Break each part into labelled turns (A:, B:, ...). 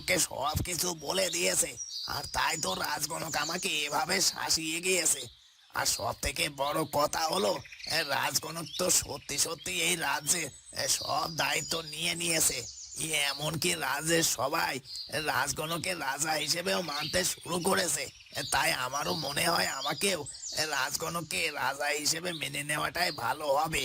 A: রাজগণককে সব কিছু বলে দিয়েছে। আর তাই তো রাজগণক আমাকে এভাবে শাসিয়ে গিয়েছে। আর সব থেকে বড় কথা হলো রাজগণক তো সত্যি সত্যি এই রাজ্যে সব দায়িত্ব নিয়ে নিয়েছে। এমনকি রাজ্যের সবাই রাজগণকে রাজা হিসেবেও মানতে শুরু করেছে। তাই আমারও মনে হয় আমাকেও রাজগণকে রাজা হিসেবে মেনে নেওয়াটাই ভালো হবে।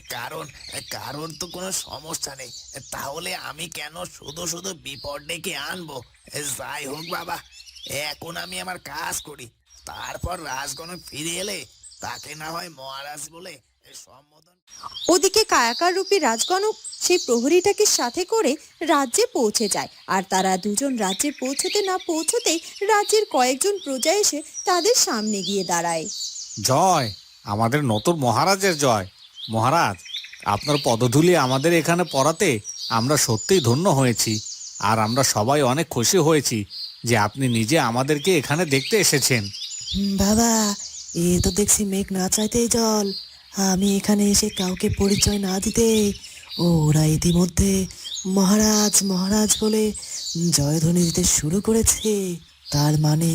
A: কারণ কারণ তো কোনো সমস্যা নেই। তাহলে আমি কেন শুধু শুধু বিপদ ডেকে আনব? এ, যাই হোক বাবা এখন আমি আমার কাজ করি। তারপর রাজগণক ফিরে এলে তাকে না হয় মহারাজ বলে
B: ওদিকে কায়াকার রূপী রাজগণক সেই প্রহরীটাকে সাথে করে রাজ্যে পৌঁছে যায়। আর তারা দুজন রাজ্যে পৌঁছতে না পৌঁছতেই রাজ্যের কয়েকজন প্রজা এসে তাদের সামনে গিয়ে দাঁড়ায়।
C: জয় আমাদের নতুন মহারাজের জয়। মহারাজ, আপনার পদধূলি আমাদের এখানে পড়াতে আমরা সত্যিই ধন্য হয়েছি, আর আমরা সবাই অনেক খুশি হয়েছি যে আপনি নিজে আমাদেরকে এখানে দেখতে এসেছেন।
D: বাবা, এ তো দেখছি মেঘ না চাইতেই জল। আমি এখানে এসে কাউকে পরিচয় না দিতে, ওরা ইতিমধ্যে মহারাজ মহারাজ বলে জয়ধ্বনি দিতে শুরু করেছে। তার মানে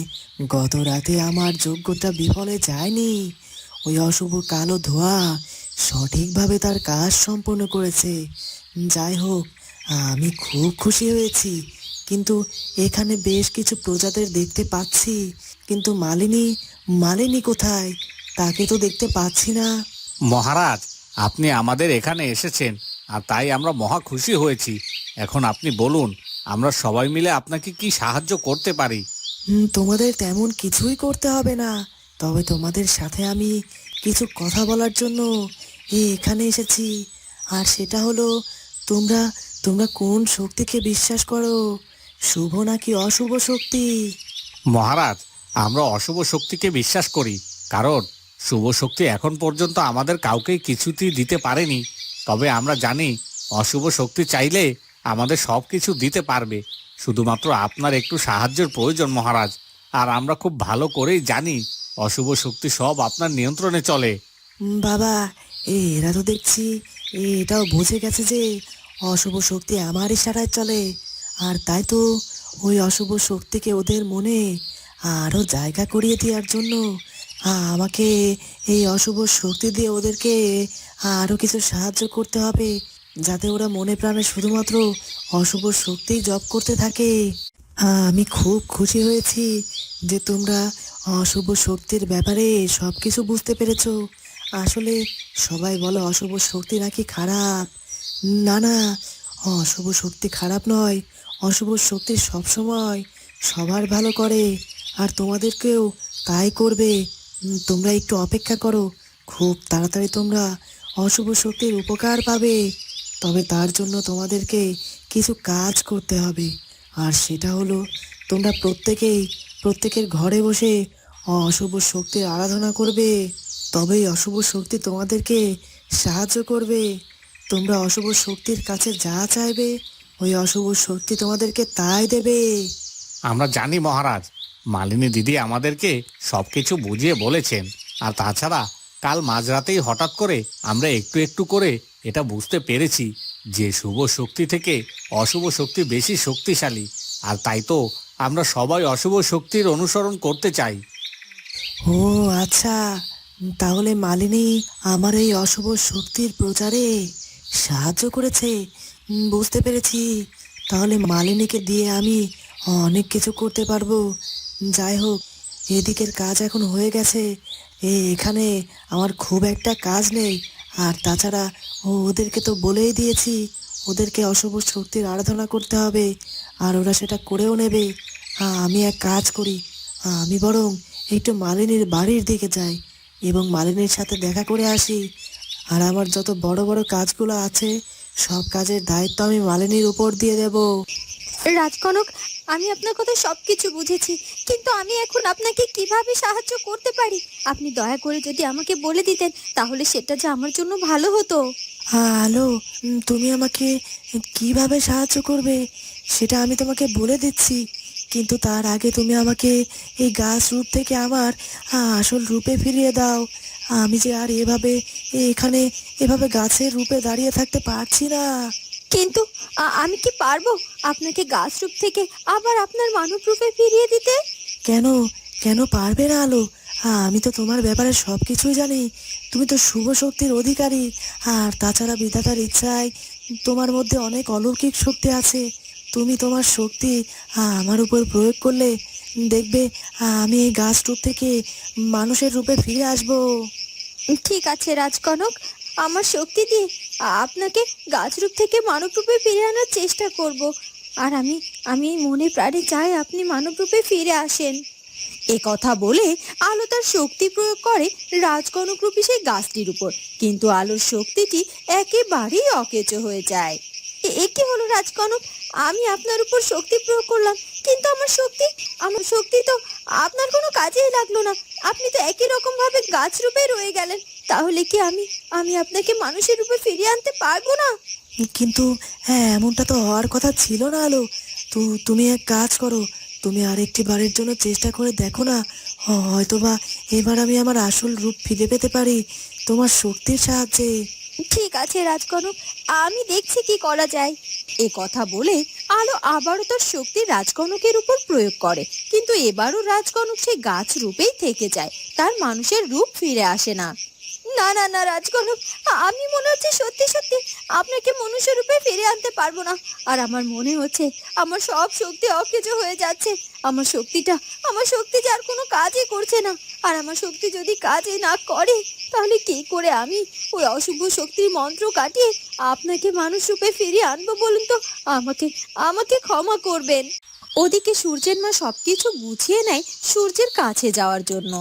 D: গত রাতে আমার যোগ্যতা বিফলে যায়নি। ওই অশুভ কালো ধোয়া সঠিকভাবে তার কাজ সম্পন্ন করেছে। যাই হোক আমি খুব খুশি হয়েছি। কিন্তু এখানে বেশ কিছু প্রজাদের দেখতে পাচ্ছি। কিন্তু মালিনী মালিনী কোথায়? তাকে তো দেখতে পাচ্ছি না।
C: মহারাজ আপনি আমাদের এখানে এসেছেন আর তাই আমরা মহা খুশি হয়েছি। এখন আপনি বলুন আমরা সবাই মিলে আপনাকে কি সাহায্য করতে পারি?
D: তোমাদের তেমন কিছুই করতে হবে না। তবে তোমাদের সাথে আমি কিছু কথা বলার জন্য এখানে এসেছি। আর সেটা হলো তোমরা তোমরা কোন শক্তিকে বিশ্বাস করো? শুভ নাকি অশুভ শক্তি?
C: মহারাজ আমরা অশুভ শক্তিকে বিশ্বাস করি কারণ শুভ শক্তি এখন পর্যন্ত আমাদের কাউকেই কিছুতেই দিতে পারেনি। তবে আমরা জানি অশুভ শক্তি চাইলে আমাদের সব কিছু দিতে পারবে। শুধুমাত্র আপনার একটু সাহায্যের প্রয়োজন মহারাজ। আর আমরা খুব ভালো করেই জানি অশুভ শক্তি সব আপনার নিয়ন্ত্রণে চলে।
D: বাবা এরা তো দেখছি এটাও বুঝে গেছে যে অশুভ শক্তি আমার ইশারায় চলে। আর তাই তো ওই অশুভ শক্তিকে ওদের মনে আরও জায়গা করিয়ে দেওয়ার জন্য আমাকে এই অশুভ শক্তি দিয়ে ওদেরকে আরও কিছু সাহায্য করতে হবে, যাতে ওরা মনে প্রাণে শুধুমাত্র অশুভ শক্তিই জপ করতে থাকে। আমি খুব খুশি হয়েছি যে তোমরা অশুভ শক্তির ব্যাপারে সব কিছু বুঝতে পেরেছ। আসলে সবাই বলে অশুভ শক্তি নাকি খারাপ? না না, অশুভ শক্তি খারাপ নয়। অশুভ শক্তি সবসময় সবার ভালো করে, আর তোমাদেরকেও তাই করবে। তোমরা একটু অপেক্ষা করো, খুব তাড়াতাড়ি তোমরা অশুভ শক্তির উপকার পাবে। তবে তার জন্য তোমাদেরকে কিছু কাজ করতে হবে, আর সেটা হলো তোমরা প্রত্যেকেই প্রত্যেকের ঘরে বসে অশুভ শক্তির আরাধনা করবে। তবেই অশুভ শক্তি তোমাদেরকে সাহায্য করবে। তোমরা অশুভ শক্তির কাছে যা চাইবে ওই অশুভ শক্তি তোমাদেরকে তাই দেবে।
C: আমরা জানি মহারাজ মালিনী দিদি আমাদেরকে সবকিছু বুঝিয়ে বলেছেন। আর তাছাড়া কাল মাঝরাতেই হঠাৎ করে আমরা একটু একটু করে এটা বুঝতে পেরেছি যে শুভ শক্তি থেকে অশুভ শক্তি বেশি শক্তিশালী। আর তাই তো আমরা সবাই অশুভ শক্তির অনুসরণ করতে চাই।
D: ও আচ্ছা তাহলে মালিনী আমার এই অশুভ শক্তির প্রচারে সাহায্য করেছে। বুঝতে পেরেছি। তাহলে মালিনীকে দিয়ে আমি অনেক কিছু করতে পারব। যাই হোক, এদিকের কাজ এখন হয়ে গেছে। এখানে আমার খুব একটা কাজ নেই। আর তাছাড়া ওদেরকে তো বলেই দিয়েছি, ওদেরকে অশুভ শক্তির আরাধনা করতে হবে। আর ওরা সেটা করেও নেবে। আমি এক কাজ করি। আমি বরং একটু মালিনীর বাড়ির দিকে যাই। এবং মালিনীর সাথে দেখা করে আসি। আর আমার যত বড় বড় কাজগুলো আছে সব কাজের দায়িত্ব আমি মালিনীর উপর দিয়ে দেব।
B: রাজকনক আমি আপনার কথা সবকিছু বুঝেছি কিন্তু আমি এখন আপনাকে কীভাবে সাহায্য করতে পারি? আপনি দয়া করে যদি আমাকে বলে দিতেন তাহলে সেটা যে আমার জন্য ভালো হতো।
D: হ্যালো তুমি আমাকে কীভাবে সাহায্য করবে সেটা আমি তোমাকে বলে দিচ্ছি। কিন্তু তার আগে তুমি আমাকে এই গাছ রূপ থেকে আমার আসল রূপে ফিরিয়ে দাও। আমি যে আর এভাবে এখানে এভাবে গাছের রূপে দাঁড়িয়ে থাকতে পারছি না।
B: কিন্তু আমি কি পারব আপনাকে গাছ রূপ থেকে আবার আপনার মানব রূপে ফিরিয়ে দিতে?
D: কেন কেন পারবে না আলো? হ্যাঁ আমি তো তোমার ব্যাপারে সব কিছুই জানি। তুমি তো শুভ শক্তির অধিকারী। আর তাছাড়া বিধাতার ইচ্ছায় তোমার মধ্যে অনেক অলৌকিক শক্তি আছে। তুমি তোমার শক্তি আমার উপর প্রয়োগ করলে দেখবে আমি এই গাছ রূপ থেকে মানুষের রূপে ফিরে আসব।
B: ঠিক আছে রাজকনক, আমার শক্তি দিয়ে আপনাকে গাছ রূপ থেকে মানব রূপে ফিরে আনার চেষ্টা করব। আর আমি আমি মনে প্রাণে চাই আপনি মানব রূপে ফিরে আসেন। এ কথা বলে আলো তার শক্তি প্রয়োগ করে রাজকনক রূপী সেই গাছটির উপর। কিন্তু আলোর শক্তিটি একেবারেই অকেচো হয়ে যায়। এ- হলো রাজকনক? আমি আপনার উপর শক্তি প্রয়োগ করলাম, কিন্তু আমার শক্তি আমার শক্তি তো আপনার কোনো কাজেই লাগল না। আপনি তো একই রকম ভাবে গাছ রূপে রয়ে গেলেন। তাহলে কি আমি আমি আপনাকে মানুষের রূপে ফিরিয়ে আনতে পারব না?
D: কিন্তু হ্যাঁ এমনটা তো হওয়ার কথা ছিল না আলো। তো, তুমি এক কাজ করো, তুমি আরেকটি বারের জন্য চেষ্টা করে দেখো না। হয়তোবা এবার আমি আমার আসল রূপ ফিরে পেতে পারি। তোমার শক্তির সাহায্যে।
B: ঠিক আছে রাজকনক আমি দেখছি কি করা যায়। এ কথা বলে আলো আবারও তার শক্তি রাজকনকের উপর প্রয়োগ করে। কিন্তু এবারও রাজকনক সেই গাছ রূপেই থেকে যায়। তার মানুষের রূপ ফিরে আসে না। না না না রাজকনক আমি মনে হচ্ছে সত্যি সত্যি আপনাকে মনুষ্য রূপে ফিরে আনতে পারব না। আর আমার মনে হচ্ছে আমার সব শক্তি অকেজো হয়ে যাচ্ছে। আমার শক্তিটা, আমার শক্তি যার কোনো কাজই করছে না। আর আমার শক্তি যদি কাজই না করে, তাহলে কি করে আমি ওই অশুভ শক্তির মন্ত্র কাটিয়ে আপনাকে মানুষ রূপে ফিরিয়ে আনব বলুন তো? আমাকে আমাকে ক্ষমা করবেন। ওদিকে সূর্যের মা সবকিছু বুঝিয়ে নেয় সূর্যের কাছে যাওয়ার জন্য।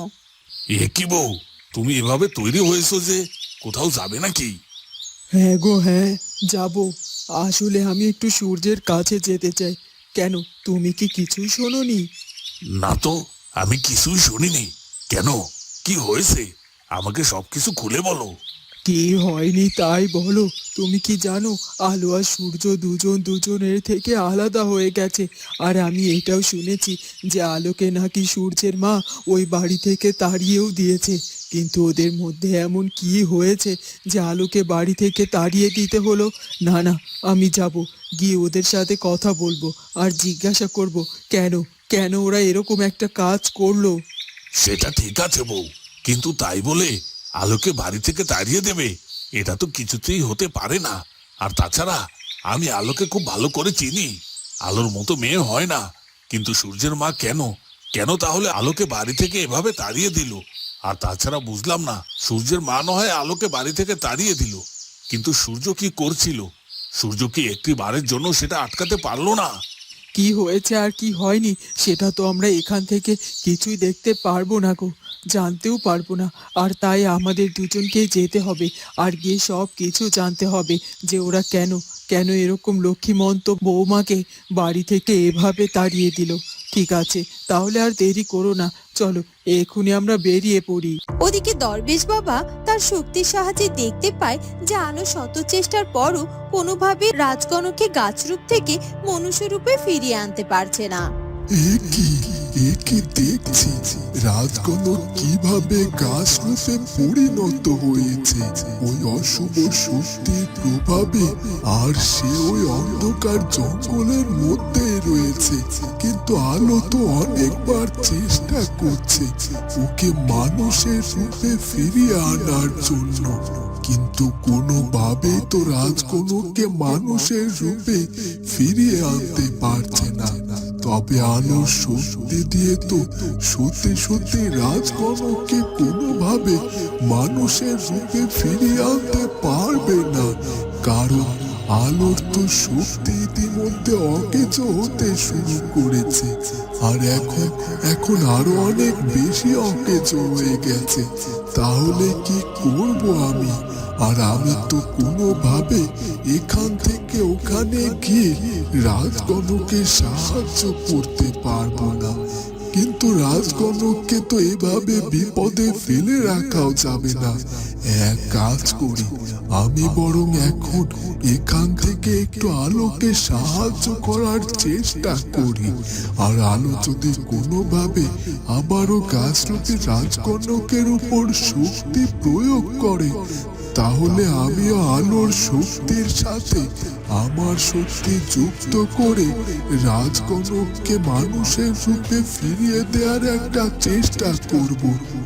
E: এ কি বউ? তুমি এভাবে তৈরি হয়েছো যে কোথাও যাবে নাকি?
F: হ্যাঁ গো হ্যাঁ যাব। আসলে আমি একটু সূর্যের কাছে যেতে চাই। কেন তুমি কি কিছুই শোনোনি?
E: না তো আমি কিছুই শুনিনি। কেন? কি হয়েছে? আমাকে সবকিছু খুলে বলো।
F: কি হয়নি তাই বলো। তুমি কি জানো আলো আর সূর্য দুজন দুজনের থেকে আলাদা হয়ে গেছে। আর আমি এটাও শুনেছি যে আলোকে নাকি সূর্যের মা ওই বাড়ি থেকে তাড়িয়েও দিয়েছে। কিন্তু ওদের মধ্যে এমন কি হয়েছে যে আলোকে বাড়ি থেকে তাড়িয়ে দিতে হলো? না না, আমি যাব। গিয়ে ওদের সাথে কথা বলব আর জিজ্ঞাসা করব, কেন কেন ওরা এরকম একটা কাজ করল?
E: সেটা ঠিক আছে বউ, কিন্তু তাই বলে আলোকে বাড়ি থেকে তাড়িয়ে দেবে, এটা তো কিছুতেই হতে পারে না। আর তাছাড়া আমি আলোকে খুব ভালো করে চিনি, আলোর মতো মেয়ে হয় না। কিন্তু সূর্যের মা কেন কেন তাহলে আলোকে বাড়ি থেকে এভাবে তাড়িয়ে দিল? আর তাছাড়া বুঝলাম না, সূর্যের মা নয় আলোকে বাড়ি থেকে তাড়িয়ে দিল। কিন্তু সূর্য কি করছিল? সূর্য কি একটি বারের জন্য সেটা আটকাতে পারল না?
F: কি হয়েছে আর কি হয়নি, সেটা তো আমরা এখান থেকে কিছুই দেখতে পারব না গো, জানতেও পারব না। আর তাই আমাদের দুজনকে যেতে হবে, আর গিয়ে সব কিছু জানতে হবে যে ওরা কেন কেন এরকম লক্ষ্মীমন্ত বৌমাকে বাড়ি থেকে এভাবে তাড়িয়ে দিল। ঠিক আছে, তাহলে আর দেরি করো না। চলো এক্ষুনি আমরা বেরিয়ে পড়ি।
B: ওদিকে দরবেশ বাবা তার শক্তির সাহায্যে দেখতে পায় যে আলো শত চেষ্টার পরও কোনোভাবে রাজগণকে গাছরূপ থেকে মনুষ্যরূপে ফিরিয়ে আনতে পারছে না।
G: একি একে দেখছি? রাজকনক কীভাবে গাছ রূপে পরিণত হয়েছে? ওই অশুভ শক্তির প্রভাবে আর সে ওই অন্ধকার জঙ্গলের মধ্যে রয়েছে। কিন্তু আলো তো অনেকবার চেষ্টা করছে ওকে মানুষের রূপে ফিরিয়ে আনার জন্য। কিন্তু কোনোভাবে তো রাজকনককে মানুষের রূপে ফিরিয়ে আনতে পারছে না। তবে আলো শক্তি দিয়ে তো সত্যি সত্যি রাজকর্মকে কোনোভাবে মানুষের রূপে ফিরিয়ে আনতে পারবে না। কারণ আলোর তো শক্তি ইতিমধ্যে অকেজো হতে শুরু করেছে। আর এখন এখন আরও অনেক বেশি অকেজো হয়ে গেছে। তাহলে কি করব আমি? আর আমি তো কোনোভাবে এখান থেকে ওখানে গিয়ে রাজগণকে সাহায্য করতে পারব না। কিন্তু রাজগণককে তো এভাবে বিপদে ফেলে রাখাও যাবে না। এক কাজ করি, আমি বরং এখন এখান থেকে একটু আলোকে সাহায্য করার চেষ্টা করি। আর আলো যদি কোনোভাবে আবারও গাছরূপী রাজকন্যকের উপর শক্তি প্রয়োগ করে তাহলে আমিও আলোর শক্তির সাথে আমার শক্তি যুক্ত করে রাজকনককে মানুষের রূপে ফিরিয়ে দেওয়ার একটা চেষ্টা করব।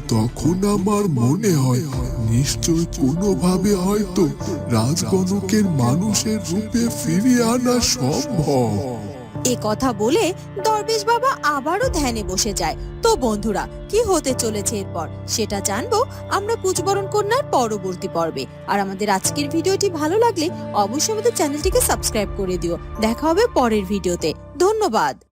G: তখন আমার মনে হয়, নিশ্চয় কোনোভাবে হয়তো রাজকনকের মানুষের রূপে ফিরিয়ে আনা সম্ভব।
B: এ কথা বলে দরবেশ বাবা আবারও ধ্যানে বসে যায়। তো বন্ধুরা, কি হতে চলেছে এরপর? সেটা জানব আমরা কুচবরণ কন্যার পরবর্তী পর্বে। আর আমাদের আজকের ভিডিওটি ভালো লাগলে অবশ্যই আমাদের চ্যানেলটিকে সাবস্ক্রাইব করে দিও। দেখা হবে পরের ভিডিওতে। ধন্যবাদ।